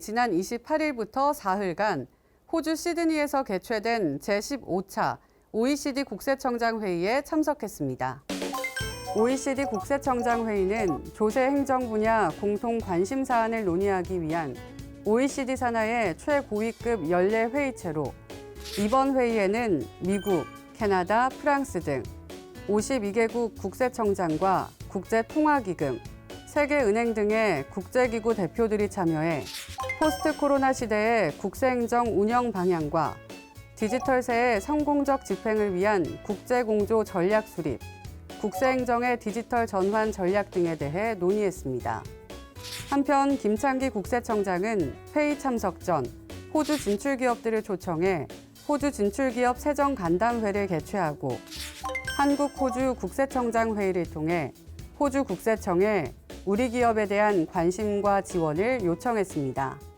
지난 28일부터 사흘간 호주 시드니에서 개최된 제15차 OECD 국세청장 회의에 참석했습니다. OECD 국세청장 회의는 조세 행정 분야 공통 관심 사안을 논의하기 위한 OECD 산하의 최고위급 연례 회의체로 이번 회의에는 미국, 캐나다, 프랑스 등 52개국 국세청장과 국제통화기금, 세계은행 등의 국제기구 대표들이 참여해 포스트 코로나 시대의 국세행정 운영 방향과 디지털세의 성공적 집행을 위한 국제공조 전략 수립, 국세행정의 디지털 전환 전략 등에 대해 논의했습니다. 한편 김창기 국세청장은 회의 참석 전 호주 진출 기업들을 초청해 호주 진출 기업 세정 간담회를 개최하고 한국 호주 국세청장 회의를 통해 호주 국세청에 우리 기업에 대한 관심과 지원을 요청했습니다.